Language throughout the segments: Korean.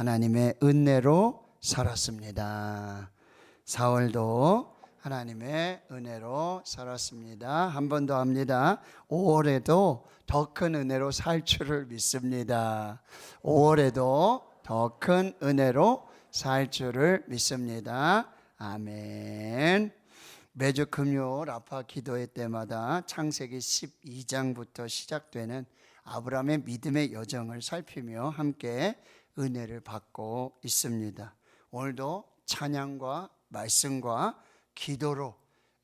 하나님의 은혜로 살았습니다. 사월도 하나님의 은혜로 살았습니다. 한 번 더 합니다. 5월에도 더 큰 은혜로 살 줄을 믿습니다. 5월에도 더 큰 은혜로 살 줄을 믿습니다. 아멘. 매주 금요 라파 기도회 때마다 창세기 12장부터 시작되는 아브라함의 믿음의 여정을 살피며 함께 은혜를 받고 있습니다. 오늘도 찬양과 말씀과 기도로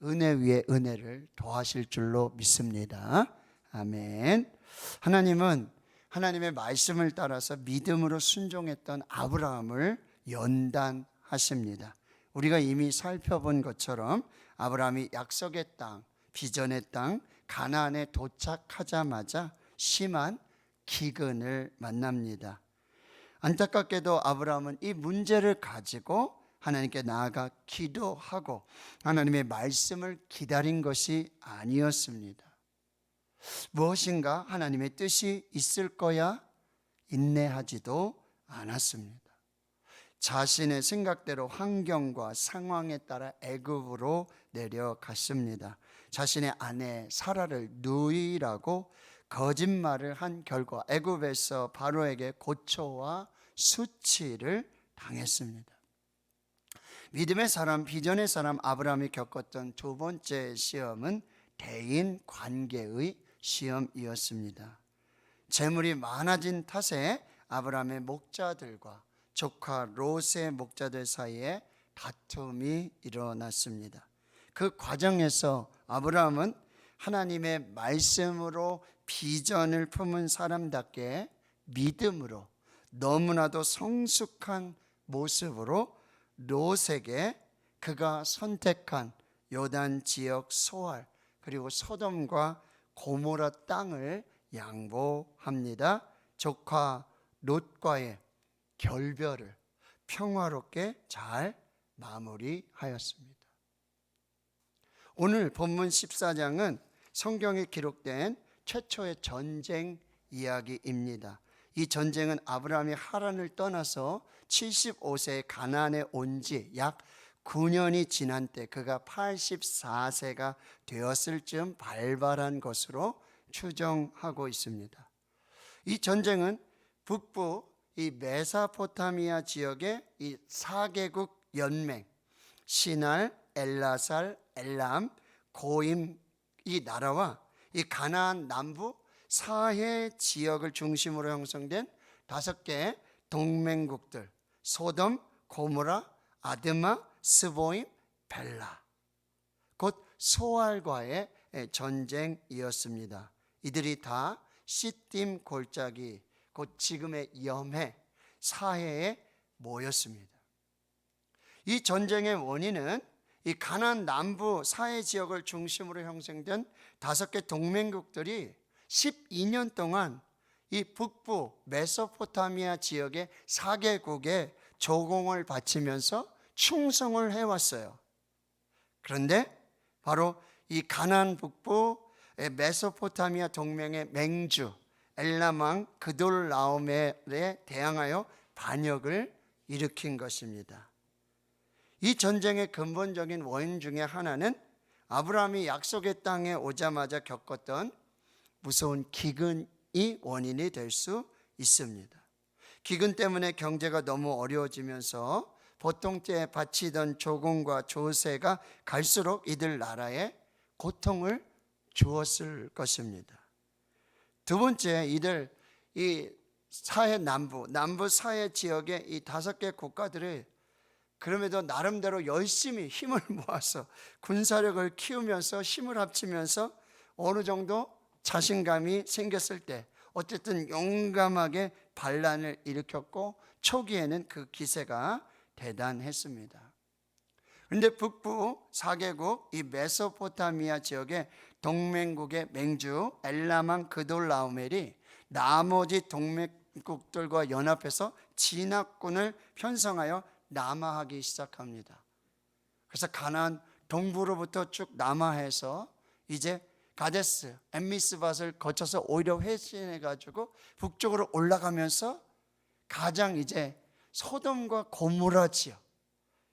은혜 위에 은혜를 더하실 줄로 믿습니다. 아멘. 하나님은 하나님의 말씀을 따라서 믿음으로 순종했던 아브라함을 연단하십니다. 우리가 이미 살펴본 것처럼 아브라함이 약속의 땅, 비전의 땅, 가나안에 도착하자마자 심한 기근을 만납니다. 안타깝게도 아브라함은 이 문제를 가지고 하나님께 나아가 기도하고 하나님의 말씀을 기다린 것이 아니었습니다. 무엇인가 하나님의 뜻이 있을 거야 인내하지도 않았습니다. 자신의 생각대로 환경과 상황에 따라 애굽으로 내려갔습니다. 자신의 아내 사라를 누이라고 거짓말을 한 결과 애굽에서 바로에게 고초와 수치를 당했습니다. 믿음의 사람, 비전의 사람 아브라함이 겪었던 두 번째 시험은 대인 관계의 시험이었습니다. 재물이 많아진 탓에 아브라함의 목자들과 조카 롯의 목자들 사이에 다툼이 일어났습니다. 그 과정에서 아브라함은 하나님의 말씀으로 비전을 품은 사람답게 믿음으로 너무나도 성숙한 모습으로 롯에게 그가 선택한 요단 지역 소알 그리고 소돔과 고모라 땅을 양보합니다. 조카 롯과의 결별을 평화롭게 잘 마무리하였습니다. 오늘 본문 14장은 성경에 기록된 최초의 전쟁 이야기입니다. 이 전쟁은 아브라함이 하란을 떠나서 75세에 가나안에 온 지 약 9년이 지난 때 그가 84세가 되었을 즈음 발발한 것으로 추정하고 있습니다. 이 전쟁은 북부 이 메사포타미아 지역의 이 4개국 연맹 시날, 엘라살, 엘람, 고임 이 나라와 이 가나안 남부 사해 지역을 중심으로 형성된 다섯 개의 동맹국들 소돔, 고모라, 아드마, 스보임, 벨라 곧 소알과의 전쟁이었습니다. 이들이 다 시딤 골짜기 곧 지금의 염해 사해에 모였습니다. 이 전쟁의 원인은 이 가나안 남부 사해 지역을 중심으로 형성된 다섯 개 동맹국들이 12년 동안 이 북부 메소포타미아 지역의 4개국에 조공을 바치면서 충성을 해왔어요. 그런데 바로 이 가나안 북부 메소포타미아 동맹의 맹주 엘라망 그돌라오멜에 대항하여 반역을 일으킨 것입니다. 이 전쟁의 근본적인 원인 중에 하나는 아브라함이 약속의 땅에 오자마자 겪었던 무서운 기근이 원인이 될 수 있습니다. 기근 때문에 경제가 너무 어려워지면서 보통 때 바치던 조공과 조세가 갈수록 이들 나라에 고통을 주었을 것입니다. 두 번째, 이들 이 사해 남부, 남부 사해 지역의 이 다섯 개 국가들이 그럼에도 나름대로 열심히 힘을 모아서 군사력을 키우면서 힘을 합치면서 어느 정도 자신감이 생겼을 때 어쨌든 용감하게 반란을 일으켰고 초기에는 그 기세가 대단했습니다. 그런데 북부 4개국 이 메소포타미아 지역의 동맹국의 맹주 엘라만 그돌라우멜이 나머지 동맹국들과 연합해서 진압군을 편성하여 남하하기 시작합니다. 그래서 가나안 동부로부터 쭉 남하해서 이제 가데스, 엠미스밭을 거쳐서 오히려 회신해 가지고 북쪽으로 올라가면서 가장 이제 소돔과 고모라 지역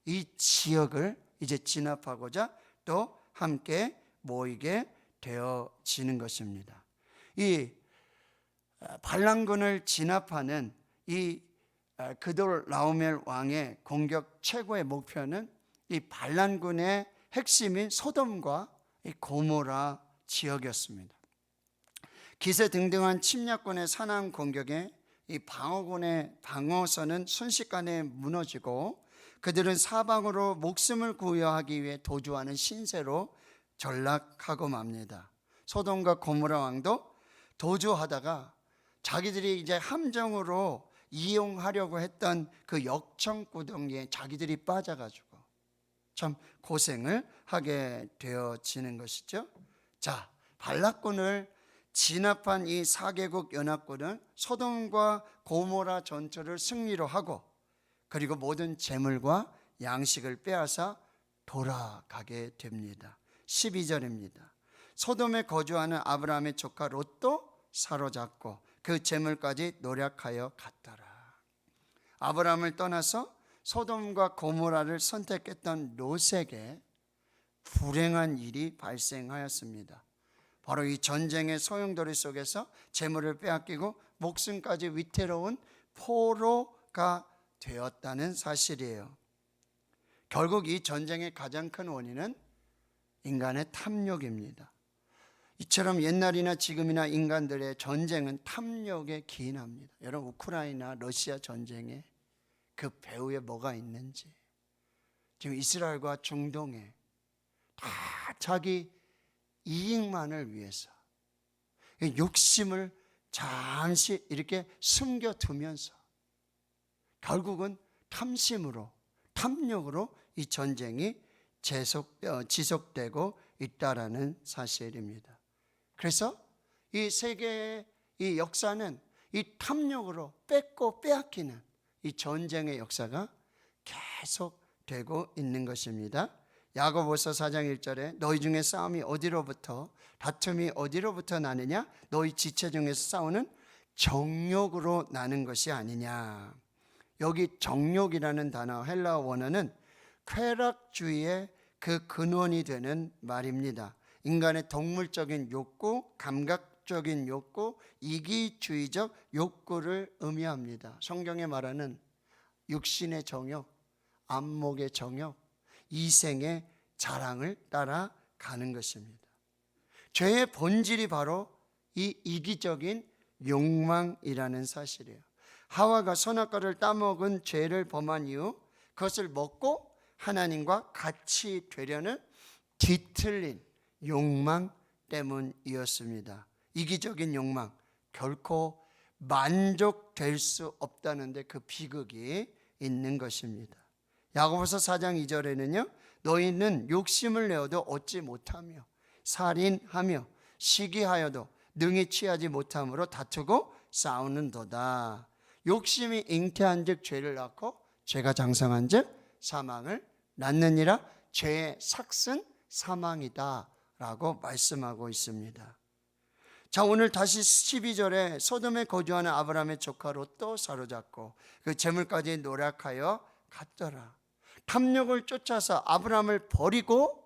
이 지역을 이제 진압하고자 또 함께 모이게 되어지는 것입니다. 이 어, 반란군을 진압하는 이 어, 그돌 라오멜 왕의 공격 최고의 목표는 이 반란군의 핵심인 소돔과 이 고모라 지역이었습니다. 기세 등등한 침략군의 산한 공격에 이 방어군의 방어선은 순식간에 무너지고 그들은 사방으로 목숨을 구여하기 위해 도주하는 신세로 전락하고 맙니다. 소돔과 고모라 왕도 도주하다가 자기들이 이제 함정으로 이용하려고 했던 그 역청구덩이에 자기들이 빠져가지고 참 고생을 하게 되어지는 것이죠. 자, 발락군을 진압한 이 4개국 연합군은 소돔과 고모라 전투를 승리로 하고 그리고 모든 재물과 양식을 빼앗아 돌아가게 됩니다. 12절입니다. 소돔에 거주하는 아브라함의 조카 롯도 사로잡고 그 재물까지 노력하여 갔더라. 아브라함을 떠나서 소돔과 고모라를 선택했던 롯에게 불행한 일이 발생하였습니다. 바로 이 전쟁의 소용돌이 속에서 재물을 빼앗기고 목숨까지 위태로운 포로가 되었다는 사실이에요. 결국 이 전쟁의 가장 큰 원인은 인간의 탐욕입니다. 이처럼 옛날이나 지금이나 인간들의 전쟁은 탐욕에 기인합니다. 여러분 우크라이나 러시아 전쟁에 그 배후에 뭐가 있는지 지금 이스라엘과 중동에 다 자기 이익만을 위해서 욕심을 잠시 이렇게 숨겨두면서 결국은 탐심으로 탐욕으로 이 전쟁이 계속 어, 지속되고 있다라는 사실입니다. 그래서 이 세계의 이 역사는 이 탐욕으로 뺏고 빼앗기는 이 전쟁의 역사가 계속 되고 있는 것입니다. 야고보서 4장 1절에 너희 중에 싸움이 어디로부터 다툼이 어디로부터 나느냐 너희 지체 중에서 싸우는 정욕으로 나는 것이 아니냐. 여기 정욕이라는 단어 헬라어 원어는 쾌락주의의 그 근원이 되는 말입니다. 인간의 동물적인 욕구, 감각 적인 욕구, 이기주의적 욕구를 의미합니다. 성경에 말하는 육신의 정욕, 안목의 정욕, 이생의 자랑을 따라가는 것입니다. 죄의 본질이 바로 이 이기적인 욕망이라는 사실이에요. 하와가 선악과를 따먹은 죄를 범한 이후 그것을 먹고 하나님과 같이 되려는 뒤틀린 욕망 때문이었습니다. 이기적인 욕망 결코 만족될 수 없다는데 그 비극이 있는 것입니다. 야고보서 4장 2절에는요. 너희는 욕심을 내어도 얻지 못하며 살인하며 시기하여도 능히 취하지 못함으로 다투고 싸우는도다. 욕심이 잉태한즉 죄를 낳고 죄가 장성한즉 사망을 낳느니라 죄의 삭은 사망이다라고 말씀하고 있습니다. 자, 오늘 다시 12절에 소돔에 거주하는 아브라함의 조카 롯도 사로잡고 그 재물까지 노력하여 갔더라. 탐욕을 쫓아서 아브라함을 버리고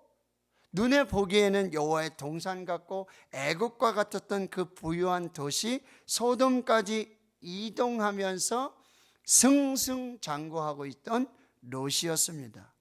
눈에 보기에는 여호와의 동산 같고 애국과 같았던 그 부유한 도시 소돔까지 이동하면서 승승장구하고 있던 롯이었습니다.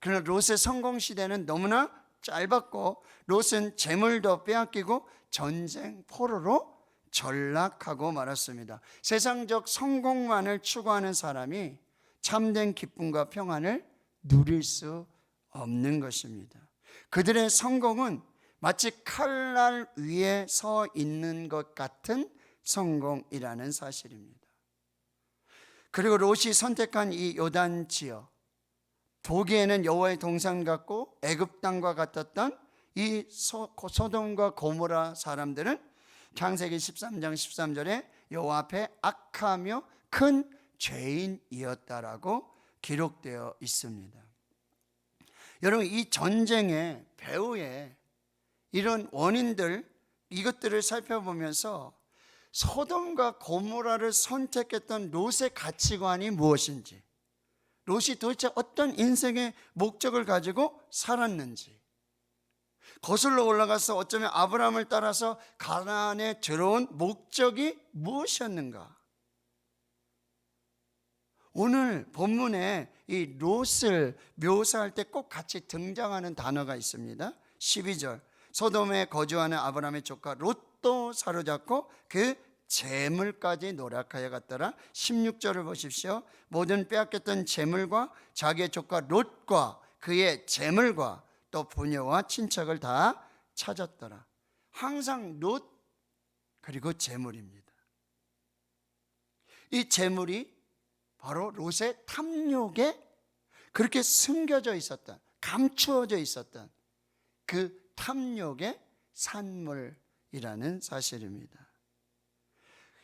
그러나 롯의 성공 시대는 너무나 짧았고 롯은 재물도 빼앗기고 전쟁 포로로 전락하고 말았습니다. 세상적 성공만을 추구하는 사람이 참된 기쁨과 평안을 누릴 수 없는 것입니다. 그들의 성공은 마치 칼날 위에 서 있는 것 같은 성공이라는 사실입니다. 그리고 롯이 선택한 이 요단 지역 보기에는 여호와의 동산 같고 애굽 땅과 같았던 이 소, 소돔과 고모라 사람들은 창세기 13장 13절에 여호와 앞에 악하며 큰 죄인이었다라고 기록되어 있습니다. 여러분 이 전쟁의 배후에 이런 원인들 이것들을 살펴보면서 소돔과 고모라를 선택했던 롯의 가치관이 무엇인지, 롯이 도대체 어떤 인생의 목적을 가지고 살았는지, 거슬러 올라가서 어쩌면 아브라함을 따라서 가나안에 들어온 목적이 무엇이었는가? 오늘 본문에 이 롯을 묘사할 때 꼭 같이 등장하는 단어가 있습니다. 12절. 소돔에 거주하는 아브라함의 조카 롯도 사로잡고 그 재물까지 노력하여 갔더라. 16절을 보십시오. 모든 빼앗겼던 재물과 자기의 조카 롯과 그의 재물과 또 부녀와 친척을 다 찾았더라. 항상 롯 그리고 재물입니다. 이 재물이 바로 롯의 탐욕에 그렇게 숨겨져 있었던, 감추어져 있었던 그 탐욕의 산물이라는 사실입니다.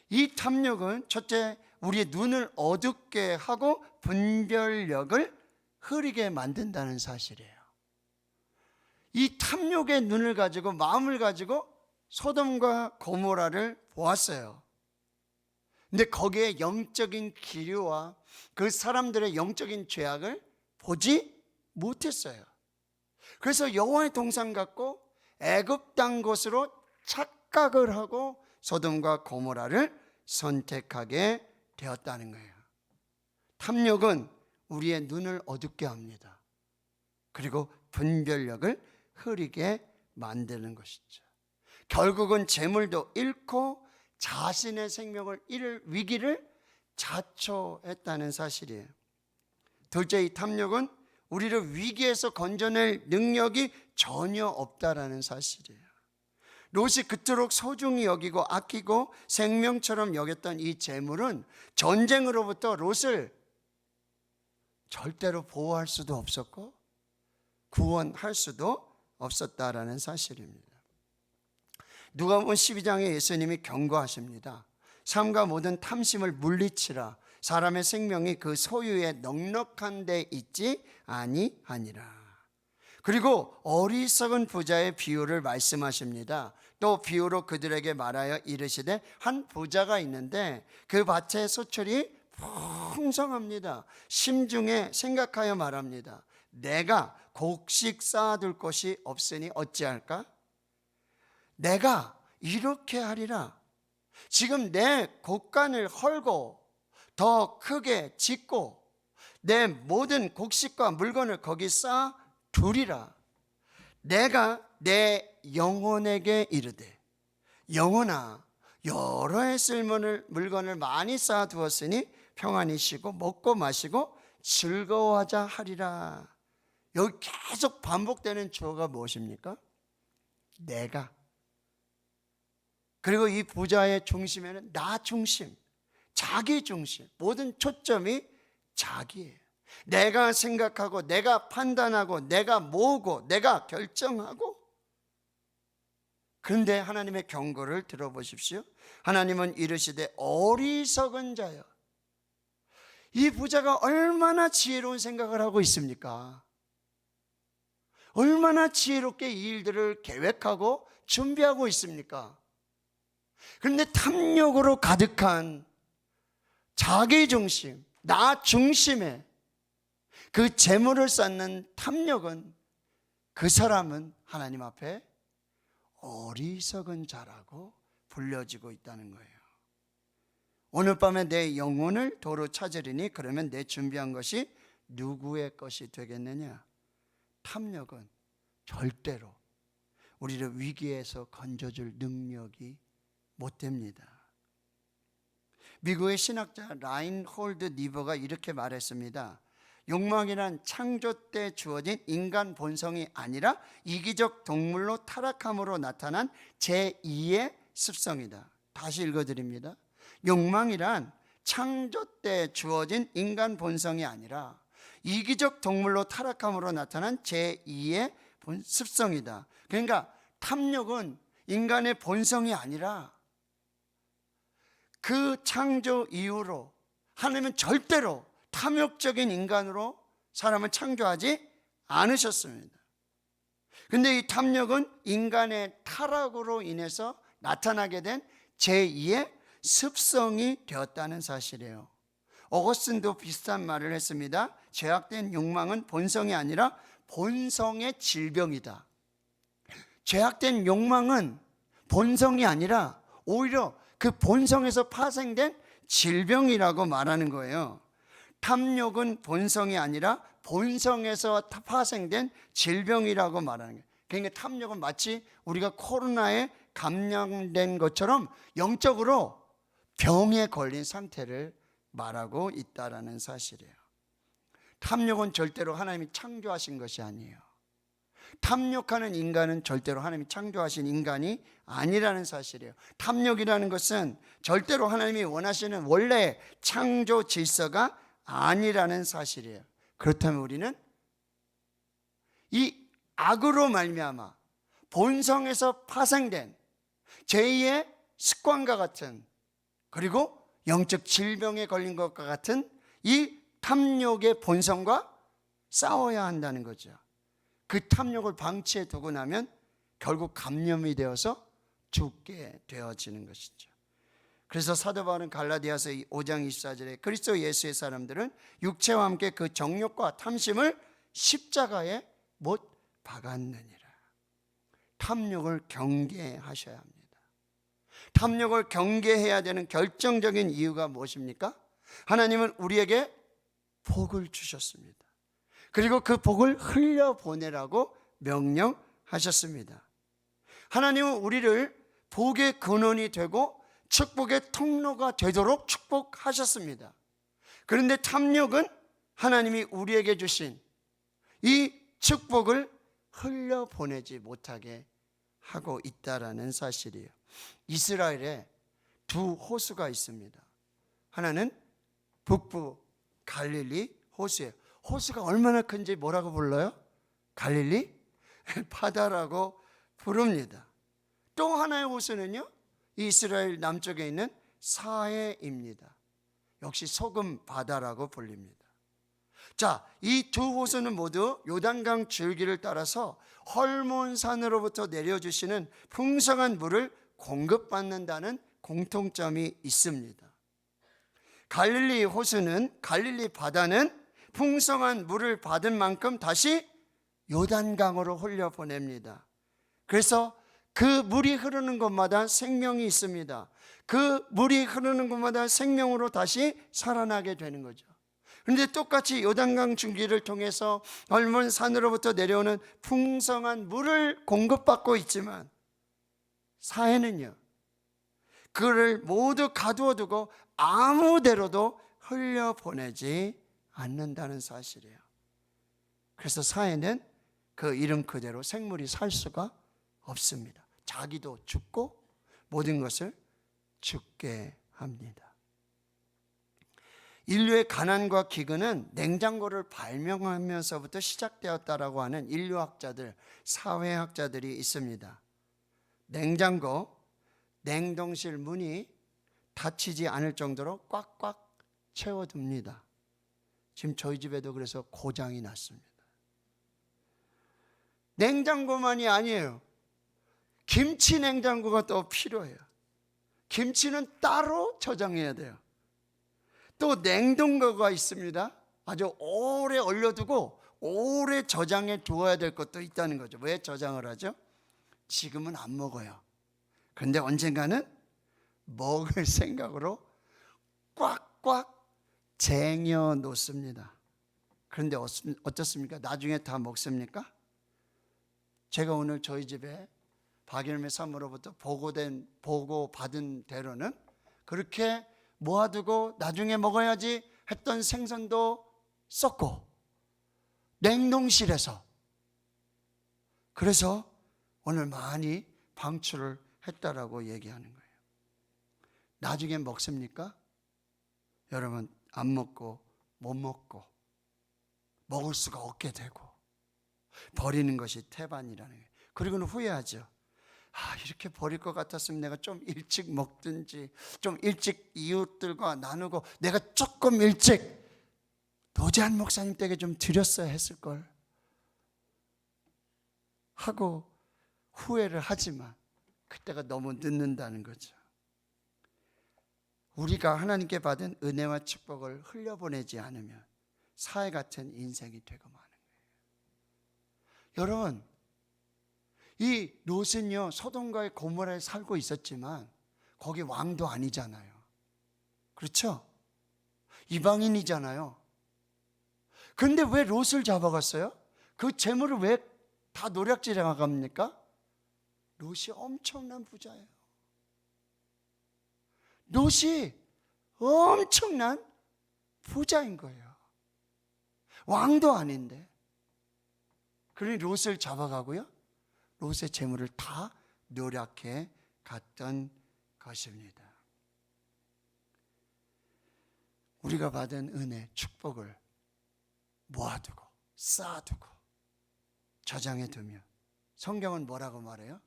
이 탐욕은 첫째, 우리의 눈을 어둡게 하고 분별력을 흐리게 만든다는 사실이에요. 이 탐욕의 눈을 가지고 마음을 가지고 소돔과 고모라를 보았어요. 근데 거기에 영적인 기류와 그 사람들의 영적인 죄악을 보지 못했어요. 그래서 여호와의 동상 갖고 애굽 땅 곳으로 착각을 하고 소돔과 고모라를 선택하게 되었다는 거예요. 탐욕은 우리의 눈을 어둡게 합니다. 그리고 분별력을 흐리게 만드는 것이죠. 결국은 재물도 잃고 자신의 생명을 잃을 위기를 자초했다는 사실이에요. 둘째, 이 탐욕은 우리를 위기에서 건져낼 능력이 전혀 없다라는 사실이에요. 롯이 그토록 소중히 여기고 아끼고 생명처럼 여겼던 이 재물은 전쟁으로부터 롯을 절대로 보호할 수도 없었고 구원할 수도 없었다라는 사실입니다. 누가복음 12장에 예수님이 경고하십니다. 삶과 모든 탐심을 물리치라. 사람의 생명이 그 소유에 넉넉한 데 있지 아니하니라. 그리고 어리석은 부자의 비유를 말씀하십니다. 또 비유로 그들에게 말하여 이르시되 한 부자가 있는데 그 밭에 소출이 풍성합니다. 심중에 생각하여 말합니다. 내가 곡식 쌓아둘 곳이 없으니 어찌할까? 내가 이렇게 하리라. 지금 내 곡간을 헐고 더 크게 짓고 내 모든 곡식과 물건을 거기 쌓아 두리라. 내가 내 영혼에게 이르되 영혼아 여러 해 쓸모를 물건을 많이 쌓아 두었으니 평안히 쉬고 먹고 마시고 즐거워하자 하리라. 여기 계속 반복되는 주어가 무엇입니까? 내가 그리고 이 부자의 중심에는 나 중심, 자기 중심, 모든 초점이 자기예요. 내가 생각하고, 내가 판단하고, 내가 모으고, 내가 결정하고. 그런데 하나님의 경고를 들어보십시오. 하나님은 이르시되 어리석은 자여. 이 부자가 얼마나 지혜로운 생각을 하고 있습니까? 얼마나 지혜롭게 이 일들을 계획하고 준비하고 있습니까? 그런데 탐욕으로 가득한 자기 중심, 나 중심의 그 재물을 쌓는 탐욕은 그 사람은 하나님 앞에 어리석은 자라고 불려지고 있다는 거예요. 오늘 밤에 내 영혼을 도로 찾으리니 그러면 내 준비한 것이 누구의 것이 되겠느냐? 탐욕은 절대로 우리를 위기에서 건져줄 능력이 못 됩니다. 미국의 신학자 라인홀드 니버가 이렇게 말했습니다. 욕망이란 창조 때 주어진 인간 본성이 아니라 이기적 동물로 타락함으로 나타난 제2의 습성이다. 다시 읽어드립니다. 욕망이란 창조 때 주어진 인간 본성이 아니라 이기적 동물로 타락함으로 나타난 제2의 습성이다. 그러니까 탐욕은 인간의 본성이 아니라 그 창조 이후로 하나님은 절대로 탐욕적인 인간으로 사람을 창조하지 않으셨습니다. 근데 이 탐욕은 인간의 타락으로 인해서 나타나게 된 제2의 습성이 되었다는 사실이에요. 어거스틴도 비슷한 말을 했습니다. 죄악된 욕망은 본성이 아니라 본성의 질병이다. 죄악된 욕망은 본성이 아니라 오히려 그 본성에서 파생된 질병이라고 말하는 거예요. 탐욕은 본성이 아니라 본성에서 파생된 질병이라고 말하는 거예요. 그러니까 탐욕은 마치 우리가 코로나에 감염된 것처럼 영적으로 병에 걸린 상태를 말하고 있다라는 사실이에요. 탐욕은 절대로 하나님이 창조하신 것이 아니에요. 탐욕하는 인간은 절대로 하나님이 창조하신 인간이 아니라는 사실이에요. 탐욕이라는 것은 절대로 하나님이 원하시는 원래 창조 질서가 아니라는 사실이에요. 그렇다면 우리는 이 악으로 말미암아 본성에서 파생된 제2의 습관과 같은 그리고 영적 질병에 걸린 것과 같은 이 탐욕의 본성과 싸워야 한다는 거죠. 그 탐욕을 방치해 두고 나면 결국 감염이 되어서 죽게 되어지는 것이죠. 그래서 사도 바울은 갈라디아서 5장 24절에 그리스도 예수의 사람들은 육체와 함께 그 정욕과 탐심을 십자가에 못 박았느니라. 탐욕을 경계하셔야 합니다. 탐욕을 경계해야 되는 결정적인 이유가 무엇입니까? 하나님은 우리에게 복을 주셨습니다. 그리고 그 복을 흘려 보내라고 명령하셨습니다. 하나님은 우리를 복의 근원이 되고 축복의 통로가 되도록 축복하셨습니다. 그런데 탐욕은 하나님이 우리에게 주신 이 축복을 흘려 보내지 못하게 하고 있다라는 사실이에요. 이스라엘에 두 호수가 있습니다. 하나는 북부 갈릴리 호수예요. 호수가 얼마나 큰지 뭐라고 불러요? 갈릴리 바다라고 부릅니다. 또 하나의 호수는요. 이스라엘 남쪽에 있는 사해입니다. 역시 소금 바다라고 불립니다. 자, 이 두 호수는 모두 요단강 줄기를 따라서 헐몬산으로부터 내려주시는 풍성한 물을 공급받는다는 공통점이 있습니다. 갈릴리 호수는 갈릴리 바다는 풍성한 물을 받은 만큼 다시 요단강으로 흘려 보냅니다. 그래서 그 물이 흐르는 곳마다 생명이 있습니다. 그 물이 흐르는 곳마다 생명으로 다시 살아나게 되는 거죠. 그런데 똑같이 요단강 중기를 통해서 얼몬 산으로부터 내려오는 풍성한 물을 공급받고 있지만 사해는요. 그를 모두 가두어 두고 아무데로도 흘려 보내지 않는다는 사실이에요. 그래서 사해는 그 이름 그대로 생물이 살 수가 없습니다. 자기도 죽고 모든 것을 죽게 합니다. 인류의 가난과 기근은 냉장고를 발명하면서부터 시작되었다라고 하는 인류학자들, 사회학자들이 있습니다. 냉장고, 냉동실 문이 닫히지 않을 정도로 꽉꽉 채워둡니다. 지금 저희 집에도 그래서 고장이 났습니다. 냉장고만이 아니에요. 김치 냉장고가 또 필요해요. 김치는 따로 저장해야 돼요. 또 냉동고가 있습니다. 아주 오래 얼려두고 오래 저장해 두어야 될 것도 있다는 거죠. 왜 저장을 하죠? 지금은 안 먹어요. 그런데 언젠가는 먹을 생각으로 꽉꽉 쟁여 놓습니다. 그런데 어떻습니까? 나중에 다 먹습니까? 제가 오늘 저희 집에 박일매 사모로부터 보고된 보고 받은 대로는 그렇게 모아두고 나중에 먹어야지 했던 생선도 썩고 냉동실에서 그래서 오늘 많이 방출을 했다라고 얘기하는 거예요. 나중에 먹습니까? 여러분 안 먹고 못 먹고 먹을 수가 없게 되고 버리는 것이 태반이라는 거예요. 그리고는 후회하죠. 아, 이렇게 버릴 것 같았으면 내가 좀 일찍 먹든지, 좀 일찍 이웃들과 나누고, 내가 조금 일찍 도재한 목사님 댁에 좀 드렸어야 했을걸. 하고 후회를 하지만, 그때가 너무 늦는다는 거죠. 우리가 하나님께 받은 은혜와 축복을 흘려보내지 않으면 사회 같은 인생이 되고 마는 거예요. 여러분, 이 롯은요 소돔과의 고모라에 살고 있었지만 거기 왕도 아니잖아요. 그렇죠? 이방인이잖아요. 근데 왜 롯을 잡아갔어요? 그 재물을 왜 다 노략질해 나갑니까? 롯이 엄청난 부자예요. 롯이 엄청난 부자인 거예요. 왕도 아닌데. 그러니 롯을 잡아가고요. 롯의 재물을 다 노략해 갔던 것입니다. 우리가 받은 은혜, 축복을 모아두고 쌓아두고 저장해 두면 성경은 뭐라고 말해요?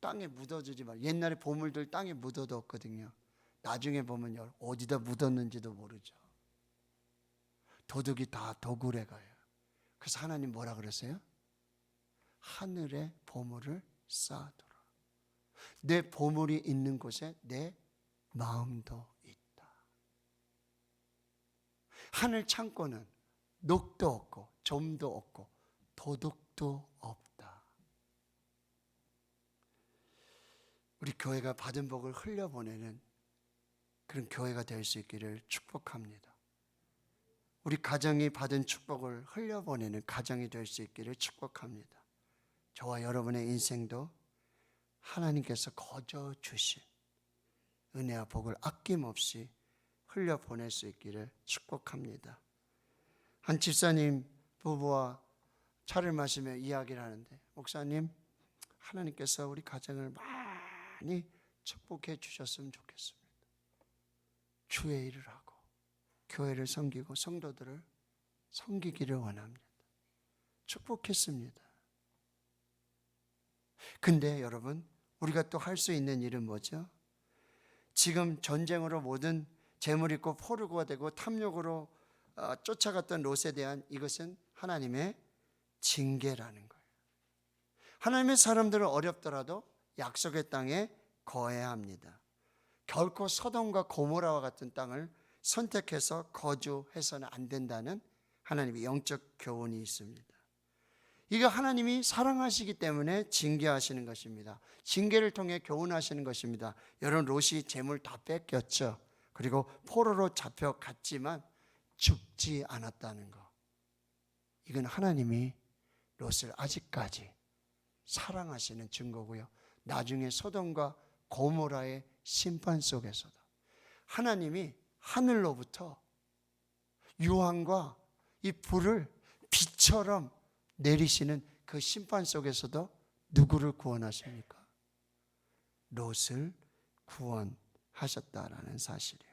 땅에 묻어주지 말. 옛날에 보물들 땅에 묻어뒀거든요. 나중에 보면 어디다 묻었는지도 모르죠. 도둑이 다 도굴해 가요. 그래서 하나님 뭐라 그랬어요? 하늘에 보물을 쌓아두라. 내 보물이 있는 곳에 내 마음도 있다. 하늘 창고는 녹도 없고 좀도 없고 도둑도 없다. 우리 교회가 받은 복을 흘려보내는 그런 교회가 될 수 있기를 축복합니다. 우리 가정이 받은 축복을 흘려보내는 가정이 될 수 있기를 축복합니다. 저와 여러분의 인생도 하나님께서 거저 주신 은혜와 복을 아낌없이 흘려 보낼 수 있기를 축복합니다. 한 집사님 부부와 차를 마시며 이야기를 하는데 목사님 하나님께서 우리 가정을 많이 축복해 주셨으면 좋겠습니다. 주의 일을 하고 교회를 섬기고 성도들을 섬기기를 원합니다. 축복했습니다. 근데 여러분 우리가 또 할 수 있는 일은 뭐죠? 지금 전쟁으로 모든 재물 있고 포르고가 되고 탐욕으로 어, 쫓아갔던 롯에 대한 이것은 하나님의 징계라는 거예요. 하나님의 사람들은 어렵더라도 약속의 땅에 거해야 합니다. 결코 서돔과 고모라와 같은 땅을 선택해서 거주해서는 안 된다는 하나님의 영적 교훈이 있습니다. 이거 하나님이 사랑하시기 때문에 징계하시는 것입니다. 징계를 통해 교훈하시는 것입니다. 여러분 롯이 재물 다 뺏겼죠. 그리고 포로로 잡혀갔지만 죽지 않았다는 거. 이건 하나님이 롯을 아직까지 사랑하시는 증거고요. 나중에 소돔과 고모라의 심판 속에서도 하나님이 하늘로부터 유황과 이 불을 비처럼 내리시는 그 심판 속에서도 누구를 구원하십니까? 롯을 구원하셨다라는 사실이에요.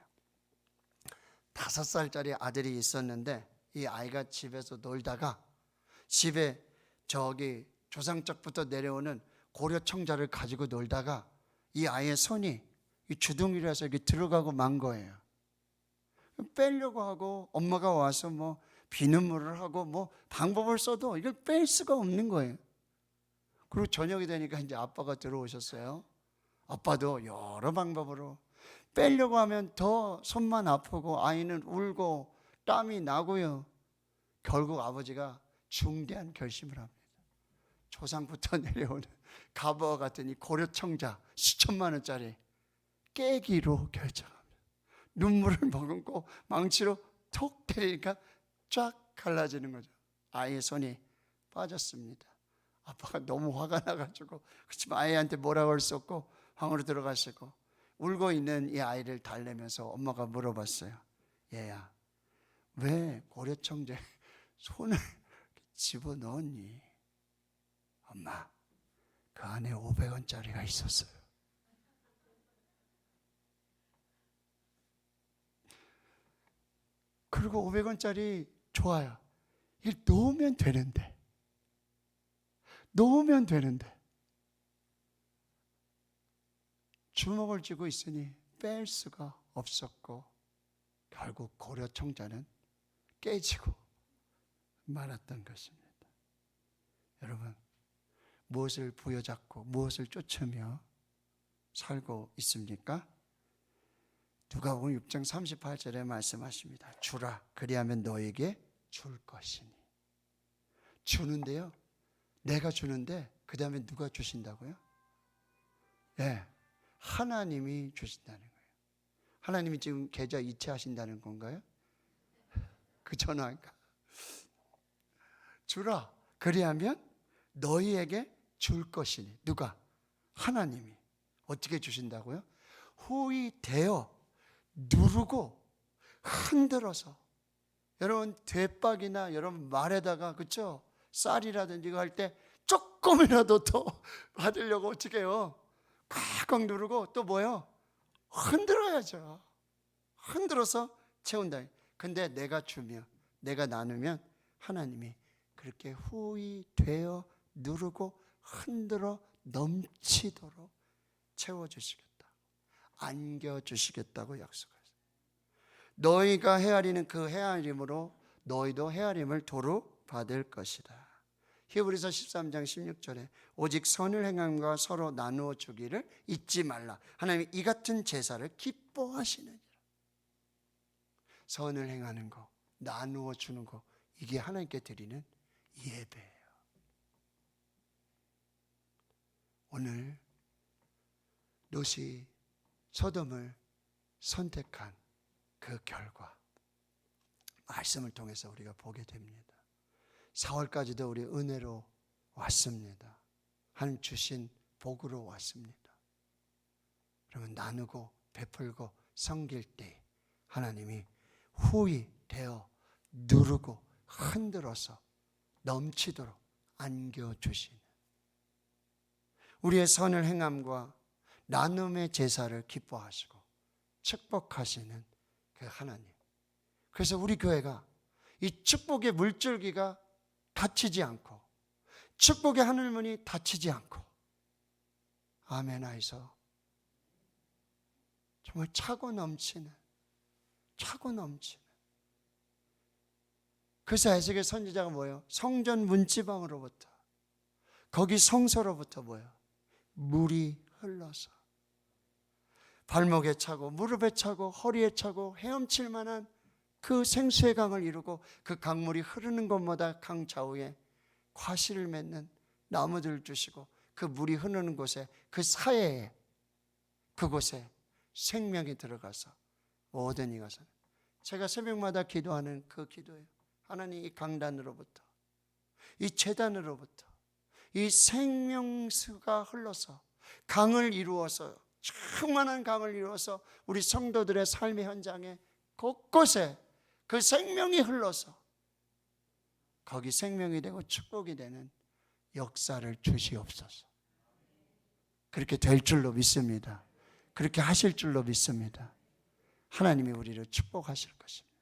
다섯 살짜리 아들이 있었는데 이 아이가 집에서 놀다가 집에 저기 조상적부터 내려오는 고려 청자를 가지고 놀다가 이 아이의 손이 이 주둥이라서 이렇게 들어가고 만 거예요. 빼려고 하고 엄마가 와서 뭐 비눗물을 하고 뭐 방법을 써도 이걸 뺄 수가 없는 거예요. 그리고 저녁이 되니까 이제 아빠가 들어오셨어요. 아빠도 여러 방법으로 빼려고 하면 더 손만 아프고 아이는 울고 땀이 나고요. 결국 아버지가 중대한 결심을 합니다. 조상부터 내려오는 갑오와 같은 이 고려청자 수천만 원짜리 깨기로 결정합니다. 눈물을 머금고 망치로 톡 때리니까 쫙 갈라지는 거죠. 아이의 손이 빠졌습니다. 아빠가 너무 화가 나가지고 그렇지만 아이한테 뭐라고 할 수 없고 방으로 들어가시고 울고 있는 이 아이를 달래면서 엄마가 물어봤어요. 얘야, 왜 고려청제 손을 집어넣었니? 엄마, 그 안에 500원짜리가 있었어요. 그리고 500원짜리 좋아요. 이걸 놓으면 되는데. 놓으면 되는데. 주먹을 쥐고 있으니 뺄 수가 없었고 결국 고려 청자는 깨지고 말았던 것입니다. 여러분 무엇을 부여잡고 무엇을 쫓으며 살고 있습니까? 누가복음 6장 38절에 말씀하십니다. 주라 그리하면 너에게 줄 것이니. 주는데요. 내가 주는데 그 다음에 누가 주신다고요? 예, 하나님이 주신다는 거예요. 하나님이 지금 계좌 이체하신다는 건가요? 그 전화인가? 주라. 그리하면 너희에게 줄 것이니 누가? 하나님이 어떻게 주신다고요? 후이 되어 누르고 흔들어서 여러분 대박이나 여러분 말에다가 그쵸 쌀이라든지 이거 할 때 조금이라도 더 받으려고 어떻게 해요? 꽉꽉 누르고 또 뭐요? 흔들어야죠. 흔들어서 채운다. 근데 내가 주면 내가 나누면 하나님이 그렇게 후이 되어 누르고 흔들어 넘치도록 채워 주시겠다. 안겨 주시겠다고 약속하셨어요. 너희가 헤아리는 그 헤아림으로 너희도 헤아림을 도로 받을 것이다. 히브리서 13장 16절에 오직 선을 행함과 서로 나누어 주기를 잊지 말라. 하나님이 이 같은 제사를 기뻐하시느니라. 선을 행하는 거, 나누어 주는 거, 이게 하나님께 드리는 예배예요. 오늘 롯이 소돔을 선택한 그 결과 말씀을 통해서 우리가 보게 됩니다. 4월까지도 우리 은혜로 왔습니다. 하나님 주신 복으로 왔습니다. 그러면 나누고 베풀고 섬길 때 하나님이 후이 되어 누르고 흔들어서 넘치도록 안겨 주시는 우리의 선을 행함과 나눔의 제사를 기뻐하시고 축복하시는 그 하나님. 그래서 우리 교회가 이 축복의 물줄기가 닫히지 않고 축복의 하늘문이 닫히지 않고 아멘 하에서 정말 차고 넘치는 차고 넘치는 그래서 에스겔 선지자가 뭐예요? 성전 문지방으로부터 거기 성소로부터 뭐예요? 물이 흘러서 발목에 차고 무릎에 차고 허리에 차고 헤엄칠 만한 그 생수의 강을 이루고 그 강물이 흐르는 곳마다 강 좌우에 과실을 맺는 나무들을 주시고 그 물이 흐르는 곳에 그 사이에 그곳에 생명이 들어가서 모든 이것은 제가 새벽마다 기도하는 그 기도예요. 하나님 이 강단으로부터 이 재단으로부터 이 생명수가 흘러서 강을 이루어서 충만한 강을 이루어서 우리 성도들의 삶의 현장에 곳곳에 그 생명이 흘러서 거기 생명이 되고 축복이 되는 역사를 주시옵소서. 그렇게 될 줄로 믿습니다. 그렇게 하실 줄로 믿습니다. 하나님이 우리를 축복하실 것입니다.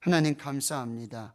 하나님 감사합니다.